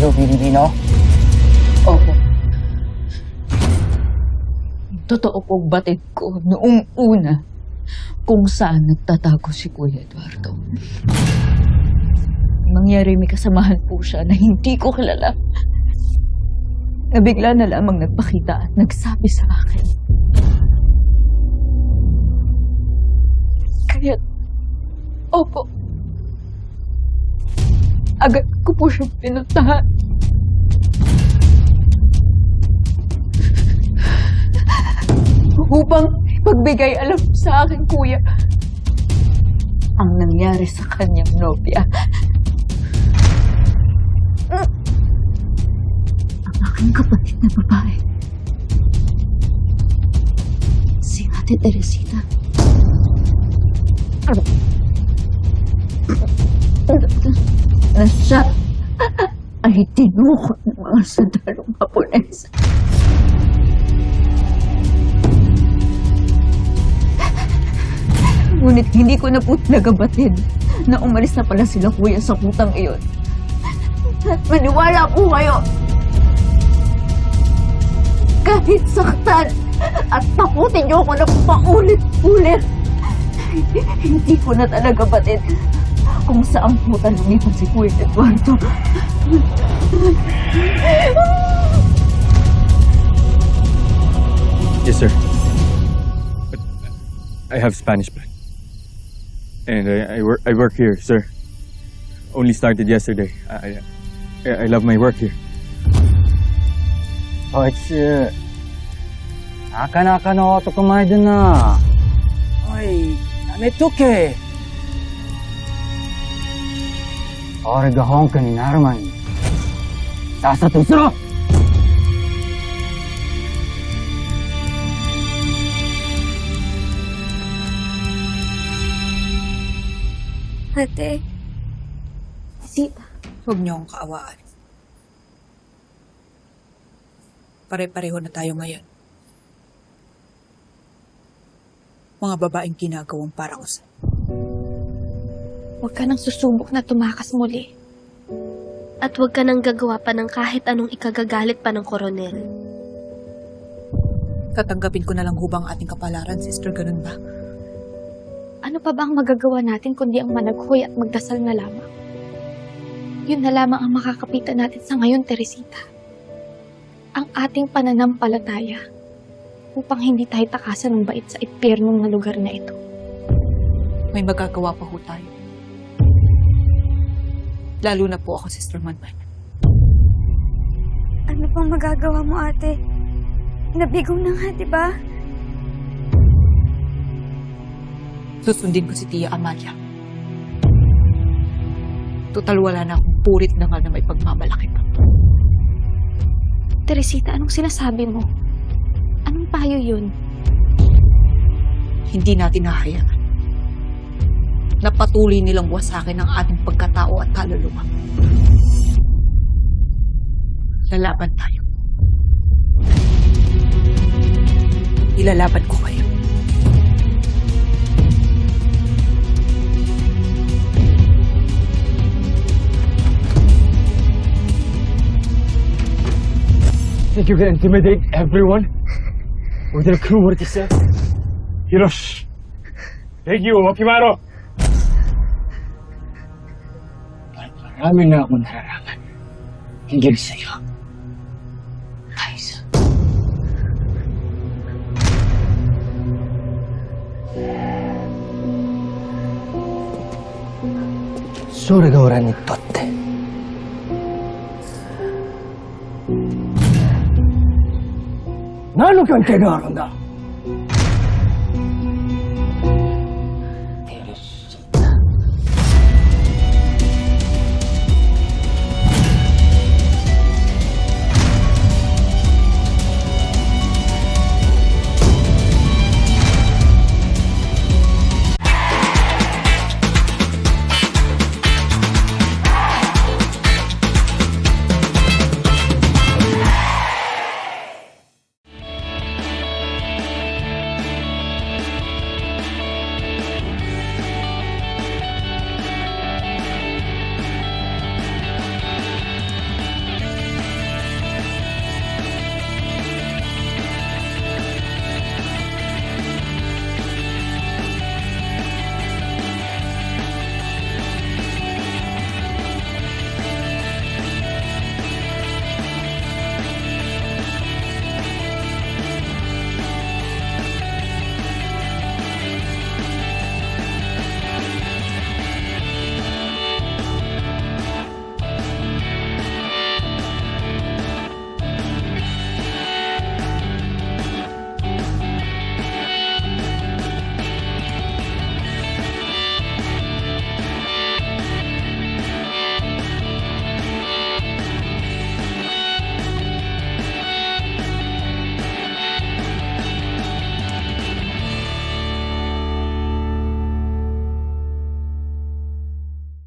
Yo, Pilipino? Opo. Totoo pong batid ko noong una kung saan nagtatago si Kuya Eduardo. Mangyari may kasamahan po siya na hindi ko kilala. Na bigla na lamang nagpakita at nagsabi sa akin. Kaya, opo, agad ko po siyang pinuntahan. upang pagbigay alam sa akin, kuya, ang nangyari sa kanyang nobya. Ang aking kapatid na babae. Si Ate Teresita. Na siya ay tinukot ng mga sundalong Hapones. Ngunit hindi ko na po talaga batid na umalis na pala sila kuya sa kutang iyon. Maniwala po kayo. Kahit saktan at takutin niyo ako ng paulit-ulit. Hindi ko na talaga batid kung saan puta lumipas si Kuya Eduardo. Yes, sir. But I have Spanish blood. And I, I, work, I work here, sir. Only started yesterday. I, I, I love my work here. こいつ、なかなかの男前だな。おい、やめとけ。 俺が本家になる前に、さっさと移ろう Ate, Sita, huwag niyo akong kaawaan. Pare-pareho na tayo ngayon. Mga babaeng ginagawang para ko sa... huwag ka nang susubok na tumakas muli. At huwag ka nang gagawa pa ng kahit anong ikagagalit pa ng koronel. Tatanggapin ko na lang hubang ating kapalaran, sister, ganun ba? Ano pa ba ang magagawa natin kundi ang managhoy at magdasal na lamang? Yun na lamang ang makakapitan natin sa ngayon, Teresita. Ang ating pananampalataya upang hindi tayo takasan ng bait sa impyernong na lugar na ito. May magagawa pa ho tayo. Lalo na po ako, Sister Manman. Ano pang magagawa mo, ate? Nabigo na nga, di ba? Susundin ko si Tia Amalia. Total wala na akong purit na nga na may pagmamalaki pa. Teresita, anong sinasabi mo? Anong payo yun? Hindi natin hahayaan na patuloy nilang wasakin ang ating pagkatao at kaluluwa. Lalaban tayo. Ilalaban ko kayo. Think you can intimidate everyone? With your did you say? Hirosh! Thank you, Makimaro! Marami na akong nararamdaman. Hingil sa'yo. Kaisa. それが俺にとって何の関係があるんだ